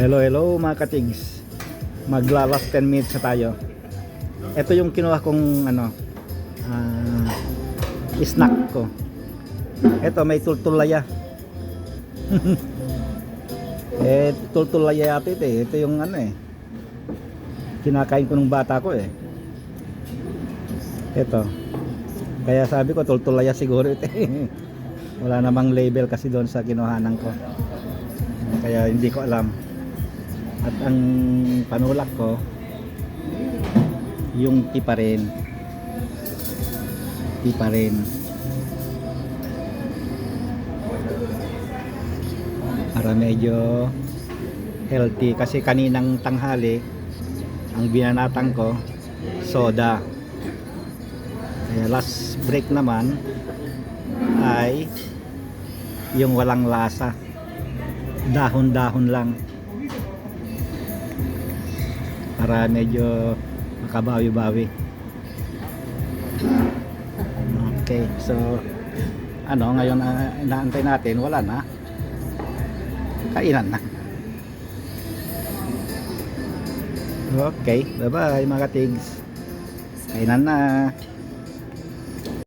Hello, hello mga katigs. Magla last 10 minutes na tayo. Ito yung kinuha kong ano, ah, snack ko. Ito may tultulaya. eh, tultulaya ito eh. Ito yung ano eh. Kinakain ko nung bata ko eh. Ito. Kaya sabi ko tultulaya siguro ito eh. Wala namang label kasi doon sa kinuhanan ko. Kaya hindi ko alam. At ang panulak ko yung tipa rin. Tipa rin. Para medyo healthy kasi kaninang tanghali ang binanatan ko soda. Kaya last break naman ay yung walang lasa. Dahon-dahon lang para medyo makabawi-bawi. Okay, so ano ngayon uh, inaantay natin wala na. Kainan na. Okay, bye-bye mga tigs. Kainan na.